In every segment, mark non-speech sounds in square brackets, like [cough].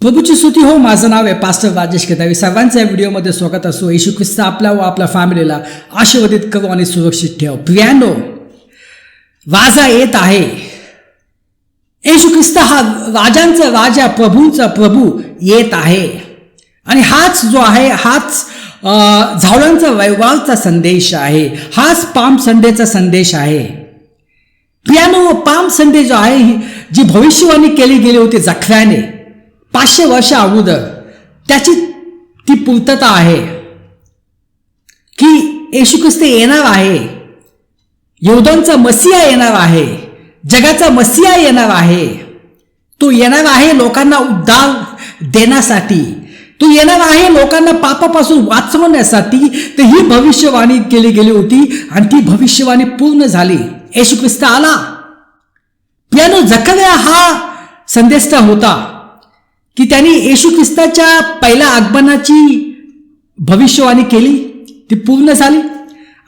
प्रभूची स्तुती हो. माझं नाव आहे पास्टर राजेश केदावी सर्वांचं या व्हिडिओमध्ये स्वागत असो. येशू ख्रिस्त आपल्या व आपल्या फॅमिलीला आशीर्वादित करू आणि सुरक्षित ठेव. प्रियानो वाजा येत आहे. येशू ख्रिस्त हा राजांचा राजा प्रभूंचा प्रभू येत आहे. आणि हाच जो आहे हाच झावळांचा वैवारचा संदेश आहे. हाच पाम संडेचा संदेश आहे. पियानो पाम संडे जो आहे ही जी भविष्यवाणी केली गेली होती जखव्याने पाचशे वर्ष अगोदर त्याची ती पूर्तता आहे. की येशू ख्रिस्त येणार आहे. यौदांचा मसिया येणार आहे. जगाचा मसिया येणार आहे. तो येणार आहे लोकांना उद्धार देण्यासाठी. तो येणार आहे लोकांना पापापासून वाचवण्यासाठी. तर ही भविष्यवाणी केली गेली होती आणि ती भविष्यवाणी पूर्ण झाली. येशू ख्रिस्त आला. पियानो जकऱ्या हा संदेष्टा होता. की त्यांनी येशू ख्रिस्ताच्या पहिल्या आगमनाची भविष्यवाणी केली ती पूर्ण झाली.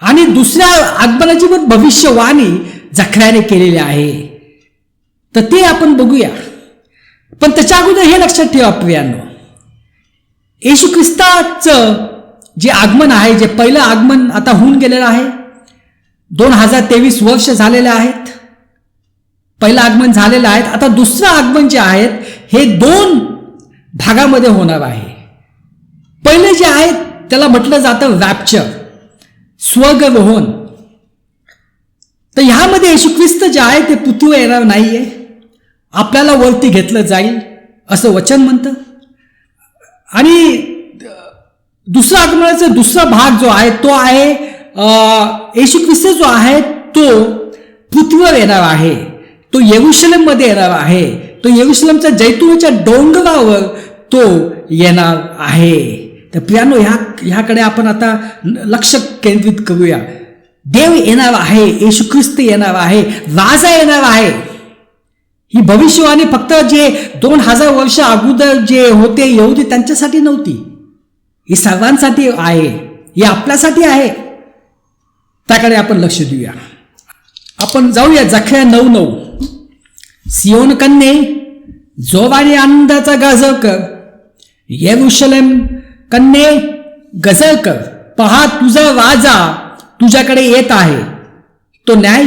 आणि दुसऱ्या आगमनाची पण भविष्यवाणी जखऱ्याने केलेली आहे. तर ते आपण बघूया. पण त्याच्या अगोदर हे लक्षात ठेवा प्रियांनो. येशू ख्रिस्ताचं जे आगमन आहे जे पहिलं आगमन आता होऊन गेलेलं आहे दोन हजार तेवीस वर्ष झालेलं आहेत पहिलं आगमन झालेलं आहे. आता दुसरं आगमन जे आहेत हे दोन भागामध्ये होणार आहे. पहिले जे आहे त्याला म्हटलं जातं रॅप्चर स्वगवहन तर ह्यामध्ये येशू ख्रिस्त जे आहे ते पृथ्वीवर येणार नाहीये. आपल्याला वरती घेतलं जाईल असं वचन म्हणतं. आणि दुसरा आगमनाचा दुसरा भाग जो आहे तो आहे येशू ख्रिस्त जो आहे तो पृथ्वीवर येणार आहे. तो येरुशलेममध्ये येणार आहे. तो येरुशलेमच्या जैतुनाच्या डोंगरावर तो येणार आहे. तर प्रियानो ह्या ह्याकडे आपण आता लक्ष केंद्रित करूया. देव येणार आहे येशू ख्रिस्त येणार आहे राजा येणार आहे. ही भविष्यवाणी फक्त जे दोन हजार वर्ष अगोदर जे होते यहुदी त्यांच्यासाठी नव्हती. ही सर्वांसाठी आहे ही आपल्यासाठी आहे. त्याकडे आपण लक्ष देऊया. आपण जाऊया जखल्या नऊ नऊ. सियोन कन्ये जोवाने आनंदाचा गाजव कर येरुशलेम कन्ये गजर कर पहा तुझा राजा तुझ्याकडे येत आहे. तो न्याय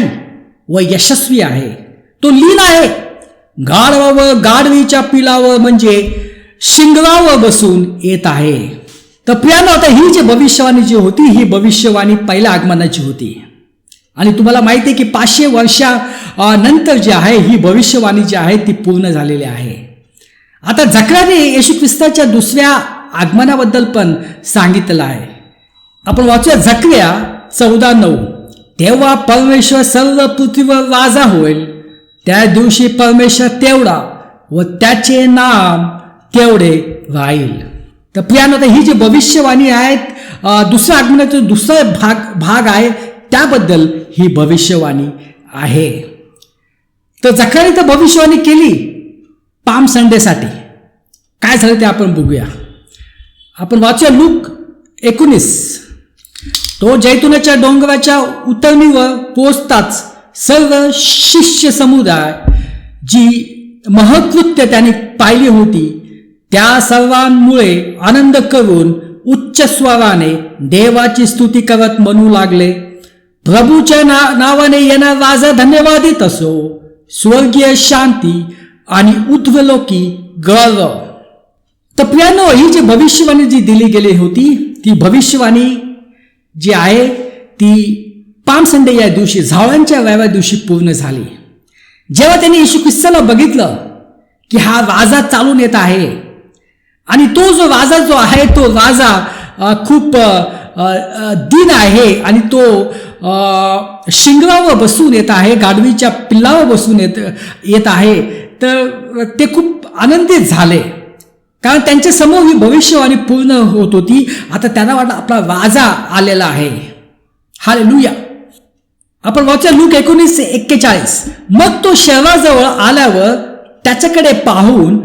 व यशस्वी आहे. तो लीन आहे. गाढवावर गाढवीच्या पिलावर म्हणजे शिंगरावर बसून येत आहे. तर प्रियानो आता ही जी भविष्यवाणी जी होती ही भविष्यवाणी पहिल्या आगमनाची होती. आणि तुम्हाला माहिती आहे की पाचशे वर्षा नंतर जी आहे ही भविष्यवाणी जी आहे ती पूर्ण झालेली आहे. आता जकराने येशू ख्रिस्ताच्या दुसऱ्या आगमनाबद्दल पण सांगितलं आहे. आपण वाचूया झकऱ्या चौदा नऊ. तेव्हा परमेश्वर सर्व पृथ्वीवर राजा होईल. त्या दिवशी परमेश्वर तेवढा व त्याचे नाम तेवढे राहील. तर प्रियानं तर ही जी भविष्यवाणी आहेत दुसऱ्या आगमनाचा दुसरा भाग भाग आहे त्याबद्दल ही भविष्यवाणी आहे. तर जखराने तर भविष्यवाणी केली पाम संडेसाठी. काय झालं ते आपण बघूया. आपण वाचूया लूक एकोणीस. तो जैतुनाच्या डोंगराच्या उतरणीवर पोचताच सर्व शिष्य समुदाय जी महकृत्य त्याने पाहिली होती त्या सर्वांमुळे आनंद करून उच्च स्वराने देवाची स्तुती करत म्हणू लागले. प्रभूच्या ना नावाने येणार राजा धन्यवादित असो. स्वर्गीय शांती आणि उध्वलोकी गौरव. तर प्रियानो ही जी भविष्यवाणी जी दिली गेली होती ती भविष्यवाणी जी आहे ती पाम संडे या दिवशी झावळांच्या व्याव्या दिवशी पूर्ण झाली. जेव्हा त्यांनी येशू ख्रिस्ताला बघितलं की हा राजा चालून येत आहे आणि तो जो राजा जो आहे तो राजा खूप दिन आहे आणि तो शिंगरावर बसून येत आहे गाढवीच्या पिल्लावर बसून येत येत आहे. तर ते खूप आनंदित झाले. कारण त्यांच्यासमोर ही भविष्यवाणी पूर्ण होत होती. आता त्यांना वाटलं आपला राजा आलेला आहे. हा लुया आपण वाचा लूक एकोणीसशे एक्केचाळीस. मग तो शहराजवळ आल्यावर त्याच्याकडे पाहून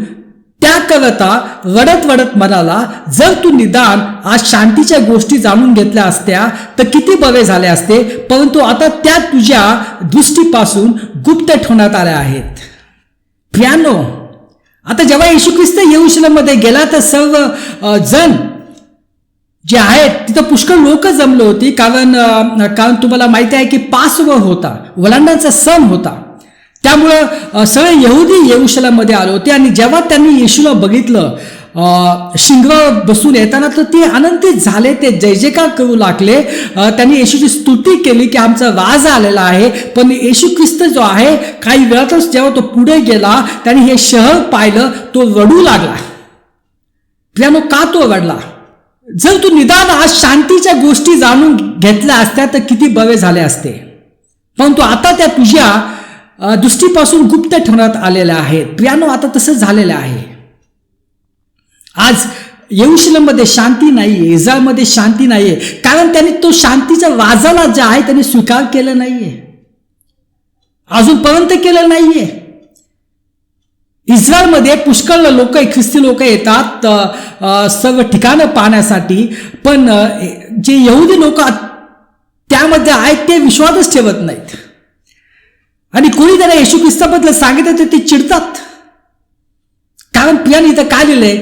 त्याकरता रडत रडत म्हणाला जर तू निदान आज शांतीच्या गोष्टी जाणून घेतल्या असत्या तर किती बरे झाले असते? परंतु आता त्या तुझ्या दृष्टीपासून गुप्त ठेवण्यात आल्या आहेत. प्रियानो आता जेव्हा येशू ख्रिस्त येऊशलमध्ये गेला तर सर्व जण जे आहेत तिथं पुष्कळ लोक जमले होती. कारण कारण तुम्हाला माहिती आहे की पासवर होता वलांडांचा सण होता. त्यामुळं सगळे यहुदी येऊशलामध्ये आले होते आणि जेव्हा त्यांनी येशूला बघितलं अ, बसून येताना तर ते आनंदित झाले ते जय जयकार करू लागले. त्यांनी येशूची स्तुती केली की आमचा राज आलेला आहे पण येशू ख्रिस्त जो आहे काही वेळातच जेव्हा तो पुढे गेला त्यांनी हे शहर पाहिलं तो रडू लागला. प्रियानो का तो रडला? जर तू निदान आज शांतीच्या गोष्टी जाणून घेतल्या असत्या तर किती बरे झाले असते. परंतु आता त्या तुझ्या दृष्टीपासून गुप्त ठेवण्यात आलेल्या आहेत प्रियानो आता तसं झालेलं आहे. आज येऊशिलमध्ये शांती नाहीये इस्रायलमध्ये शांती नाहीये. कारण त्यांनी तो शांतीचा वाजाला जे आहे त्यांनी स्वीकार केला नाहीये. अजूनपर्यंत केलं नाहीये. इस्रायलमध्ये पुष्कळ लोक ख्रिस्ती लोक येतात सर्व ठिकाणं पाहण्यासाठी. पण जे यहुदी लोक त्यामध्ये आहेत ते विश्वासच ठेवत नाहीत. आणि कोणी त्यांना येशू ख्रिस्ताबद्दल सांगितलं तर ते चिडतात. कारण प्रियाने इथं काय लिहिलंय?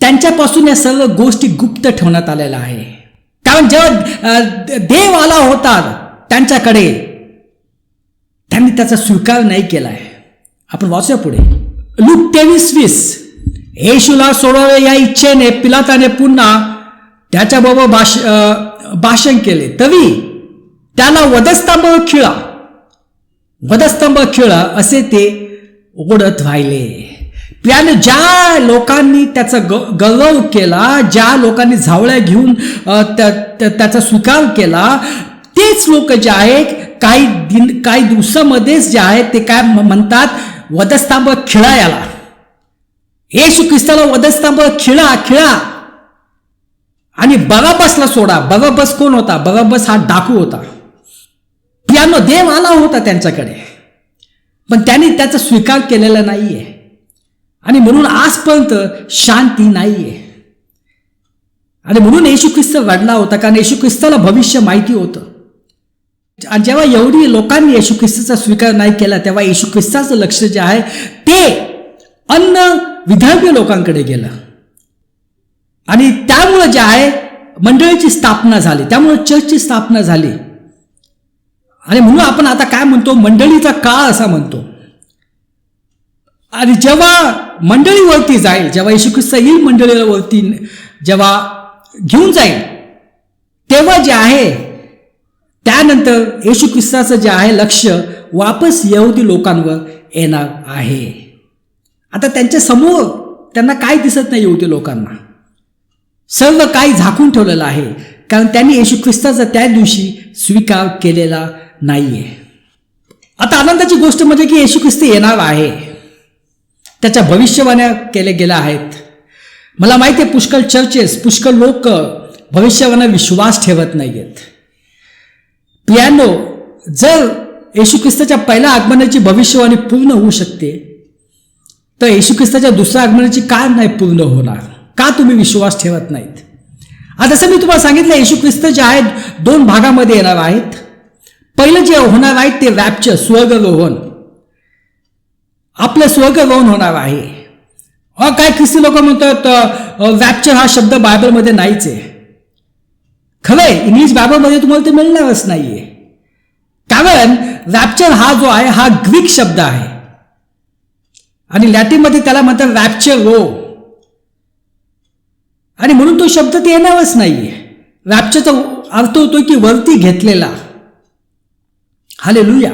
त्यांच्यापासून या सर्व गोष्टी गुप्त ठेवण्यात आलेल्या आहे. कारण जेव्हा देव आला होता त्यांच्याकडे त्यांनी त्याचा स्वीकार नाही केलाय. आपण वाचूया पुढे. लूक तेवीस वीस. येशूला सोडवावे या इच्छेने पिलाताने पुन्हा त्याच्याबरोबर भाष भाषण केले. तरी त्याला वधस्तंभ खिळा. वधस्तंभ खिळा असे ते ओढत राहिले. त्यानं ज्या लोकांनी त्याचा ग- गौरव केला ज्या लोकांनी झावळ्या घेऊन त्या- त्याचा स्वीकार केला तेच लोक जे आहेत काही दिन काही दिवसामध्येच जे आहेत ते काय म- म्हणतात? वधस्तंभ खिळा याला येशू ख्रिस्ताला वधस्तंभ खिळा खिळा. आणि बराबसला सोडा. बराबस कोण होता? बराबस हा डाकू होता. पियानो देव आला होता त्यांच्याकडे. पण त्यांनी त्याचा स्वीकार केलेला नाहीये. आणि म्हणून आजपर्यंत शांती नाहीये. आणि म्हणून येशू ख्रिस्त रडला होता कारण येशू ख्रिस्ताला भविष्य माहिती होतं. आणि जेव्हा एवढी लोकांनी येशू ख्रिस्ताचा स्वीकार नाही केला तेव्हा येशू ख्रिस्ताचं लक्ष जे आहे ते अन्न विदर्भीय लोकांकडे गेलं. आणि त्यामुळं जे आहे मंडळीची स्थापना झाली. त्यामुळं चर्चची स्थापना झाली. आणि म्हणून आपण आता काय म्हणतो? मंडळीचा काळ असा म्हणतो. आणि जेव्हा मंडळीवरती जाईल जेव्हा येशू ख्रिस्त येईल मंडळीला वरती जेव्हा घेऊन जाईल तेव्हा जे आहे त्यानंतर येशू ख्रिस्ताचं जे आहे लक्ष वापस यहुदी लोकांवर येणार आहे. आता त्यांच्यासमोर त्यांना काय दिसत नाही येऊ लोकांना. सर्व काही झाकून ठेवलेलं आहे. कारण त्यांनी येशू ख्रिस्ताचा त्या दिवशी स्वीकार केलेला नाही आहे आता आनंदाची गोष्ट म्हणजे की येशू ख्रिस्त येणार आहे. त्याच्या भविष्यवाण्या केल्या गेल्या आहेत. मला माहिती आहे पुष्कळ चर्चेस पुष्कळ लोक भविष्यवाण्या विश्वास ठेवत नाही आहेत पियानो जर येशू ख्रिस्ताच्या पहिल्या आगमनाची भविष्यवाणी पूर्ण होऊ शकते तर येशू ख्रिस्ताच्या दुसऱ्या आगमनाची का नाही पूर्ण होणार? का तुम्ही विश्वास ठेवत नाहीत? आता जसं मी तुम्हाला सांगितलं येशू ख्रिस्त जे आहेत दोन भागामध्ये येणार आहेत. पहिलं जे होणार आहे ते रॅपचं स्वर्गरोहण आपलं स्वर्गरोहण होणार आहे. अ काय ख्रिस्ती लोक म्हणतात रॅपचर हा शब्द बायबलमध्ये नाहीच आहे. खरंय इंग्लिश बायबलमध्ये तुम्हाला ते मिळणारच नाहीये. कारण रॅप्चर हा जो आहे हा ग्रीक शब्द आहे. आणि लॅटिनमध्ये त्याला म्हणतात रॅप्चर रो. आणि म्हणून तो शब्द ते येणारच नाहीये. रॅप्चरचा अर्थ होतो की वरती घेतलेला. हाले लुया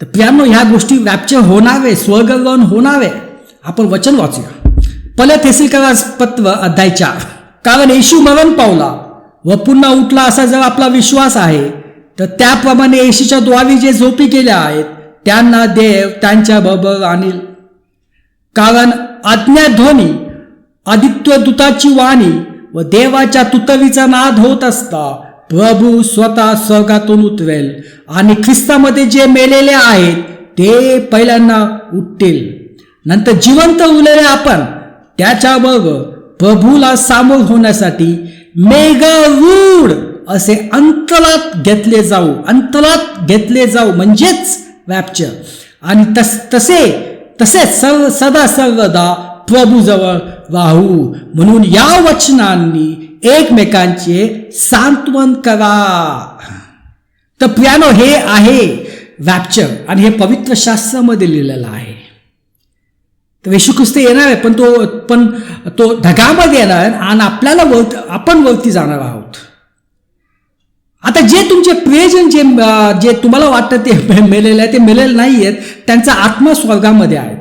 तर प्रियानो ह्या गोष्टी व्याप्चर होणावे आहे होणावे. होणार आहे आपण वचन वाचूया. पल थेसिलकरास पत्र अध्याय चार. कारण येशू मरण पावला व पुन्हा उठला असा जर आपला विश्वास आहे तर त्याप्रमाणे येशूच्या द्वारी जे झोपी गेल्या आहेत त्यांना देव त्यांच्या बरोबर आणील. कारण आज्ञाध्वनी आदित्य दूताची वाणी व देवाच्या तुतवीचा नाद होत असता प्रभू स्वतः स्वर्गातून उतरेल आणि ख्रिस्तामध्ये जे मेलेले आहेत ते पहिल्यांदा उठतील. नंतर जिवंत उरलेले आपण त्याच्याबरोबर प्रभूला सामोर होण्यासाठी मेघरूढ असे अंतरात घेतले जाऊ अंतरात घेतले जाऊ म्हणजेच रॅप्चर आणि तस तसे तसेच सर्व सदा सर्वदा प्रभूजवळ वाहू म्हणून या वचनांनी एकमेकांचे सांत्वन करा. तर प्रियानो हे आहे रॅप्चर आणि हे पवित्र शास्त्रामध्ये लिहिलेलं आहे. तर येशू ख्रिस्त येणार आहे पण तो पण तो ढगामध्ये येणार आहे आणि आपल्याला वरती आपण वरती जाणार आहोत. आता जे तुमचे प्रियजन जे जे तुम्हाला वाटतं ते [laughs] मेलेले आहे ते मेलेले नाही आहेत त्यांचा आत्मा स्वर्गामध्ये आहेत.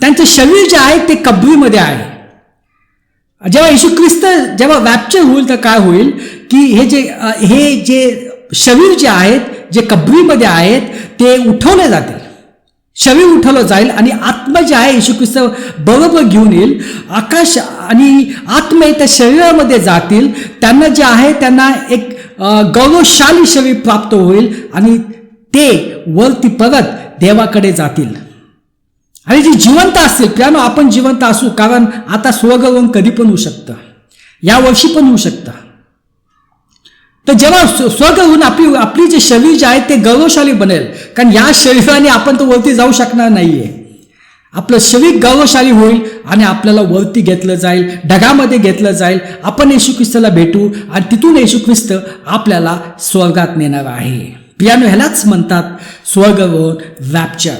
त्यांचं शरीर जे आहे ते कबरीमध्ये आहे. जेव्हा येशू ख्रिस्त जेव्हा वॅप्चर होईल तर काय होईल? की हे जे हे जे शरीर जे आहेत जे कबरीमध्ये आहेत ते उठवले जातील. शरीर उठवलं जाईल आणि आत्मा जे आहे येशू ख्रिस्त बरोबर घेऊन येईल. आकाश आणि आत्मे त्या शरीरामध्ये जातील. त्यांना जे आहे त्यांना एक गौरवशाली शरीर प्राप्त होईल आणि ते वरती परत देवाकडे जातील. आणि जी जिवंत असतील त्यानं आपण जिवंत असू कारण आता स्वर्गवन कधी पण होऊ शकतं. या वर्षी पण होऊ शकतं. तर जेव्हा स्वर्गहून आपली आपली जे शरीर जे आहे ते गौरवशाली बनेल. कारण या शरीराने आपण तर वरती जाऊ शकणार नाहीये. आपलं शरीर गौरवशाली होईल आणि आपल्याला वरती घेतलं जाईल ढगामध्ये घेतलं जाईल. आपण येशू ख्रिस्ताला भेटू आणि तिथून येशू ख्रिस्त आपल्याला स्वर्गात नेणार आहे. पियानो ह्यालाच म्हणतात स्वर्गवन रॅप्चर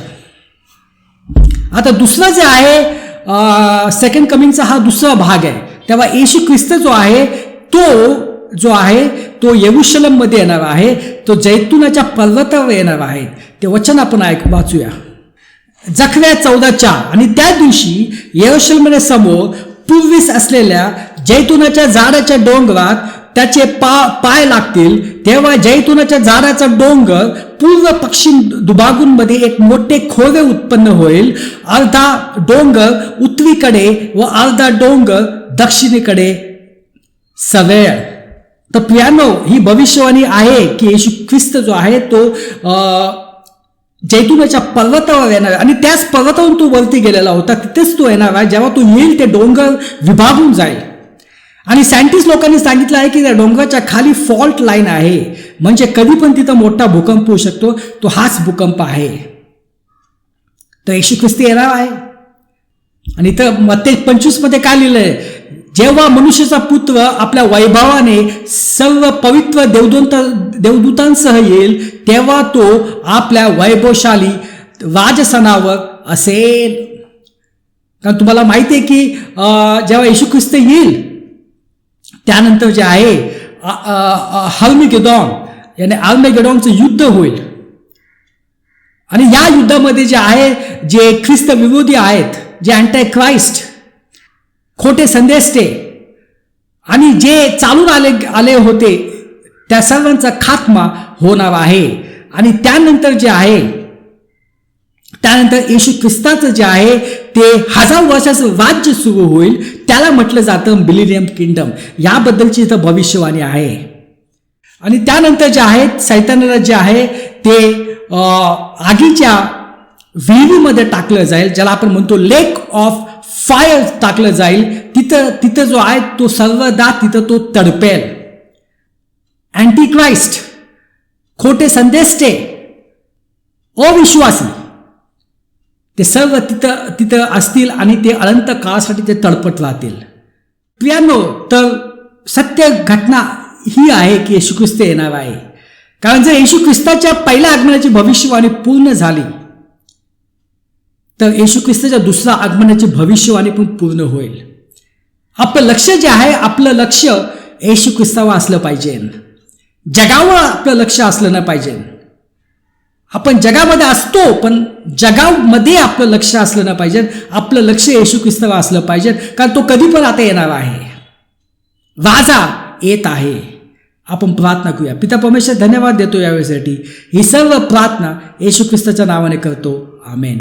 आता दुसरं जे आहे सेकंड कमिंगचा हा दुसरा भाग आहे. तेव्हा येशू ख्रिस्त जो आहे तो जो आहे तो येरुशलममध्ये येणार आहे तो जैतुनाच्या पर्वतावर येणार आहे. ते वचन आपण ऐक वाचूया. जखव्या चौदाच्या आणि त्या दिवशी येरुशलमने समोर पूर्वीस असलेल्या जैतुनाच्या झाडाच्या डोंगरात त्याचे पा पाय लागतील. तेव्हा जैतुनाच्या झाडाचा डोंगर पूर्व पश्चिम दुभागूंमध्ये एक मोठे खोरे उत्पन्न होईल. अर्धा डोंगर उत्तरीकडे व अर्धा डोंगर दक्षिणेकडे सवेळ. तर पियानो ही भविष्यवाणी आहे की येशू ख्रिस्त जो आहे तो जैतुनाच्या पर्वतावर येणार आणि त्याच पर्वतावरून तो वरती गेलेला होता. तिथेच तो येणार आहे. जेव्हा तो येईल ते डोंगर विभागून जाईल. आणि सायंटिस्ट लोकांनी सांगितलं आहे की त्या डोंगराच्या खाली फॉल्ट लाईन आहे. म्हणजे कधी पण तिथं मोठा भूकंप होऊ शकतो तो हाच भूकंप आहे. तर येशू ख्रिस्त येणार आहे. आणि इथं मत्ते पंचवीसमध्ये काय लिहिलंय? जेव्हा मनुष्याचा पुत्र आपल्या वैभवाने सर्व पवित्र देवदूत देवदूतांसह येईल तेव्हा तो आपल्या वैभवशाली राजसनावर असेल. कारण तुम्हाला माहिती आहे की जेव्हा येशू ख्रिस्त येईल त्यानंतर जे आहे हल्मिगेडॉन याने आल्मेगेडॉनचं युद्ध होईल. आणि या युद्धामध्ये जे आहे जे ख्रिस्त विरोधी आहेत जे अँटाय क्राइस्ट खोटे संदेष्टे आणि जे चालून आले आले होते त्या सर्वांचा खात्मा होणार आहे. आणि त्यानंतर जे आहे त्यानंतर येशू ख्रिस्ताचं जे आहे ते हजार वर्षाचं राज्य सुरू होईल. त्याला म्हटलं जातं बिलिनियम किंगडम. याबद्दलची इथं भविष्यवाणी आहे. आणि त्यानंतर जे आहे सैतानाला जे आहे ते आगीच्या विहिरीमध्ये टाकलं जाईल. ज्याला आपण म्हणतो लेक ऑफ फायर टाकलं जाईल. तिथं तिथं जो आहे तो सर्वदा तिथं तो तडपेल. अँटी क्राइस्ट खोटे संदेष्टे अविश्वासी. ते सर्व तिथं तिथं असतील आणि ते अनंत काळासाठी ते तडपट राहतील. प्रियानो तर सत्य घटना ही आहे की येशू ख्रिस्त येणार आहे. कारण जर येशू ख्रिस्ताच्या पहिल्या आगमनाची भविष्यवाणी पूर्ण झाली तर येशू ख्रिस्ताच्या दुसऱ्या आगमनाची भविष्यवाणी पण पूर्ण होईल. आपलं लक्ष जे आहे आपलं लक्ष येशू ख्रिस्तावर असलं पाहिजे. जगावर आपलं लक्ष असलं नाही पाहिजे. आपण जगामध्ये असतो पण जगामध्ये आपलं लक्ष असलं ना पाहिजे. आपलं लक्ष येशू ख्रिस्तावर असलं पाहिजे. कारण तो कधी पण आता येणार आहे. वाजा येत आहे. आपण प्रार्थना करूया. पिता परमेश्वर धन्यवाद देतो यावेळेसाठी. ही सर्व प्रार्थना येशू ख्रिस्ताच्या नावाने करतो. आमेन.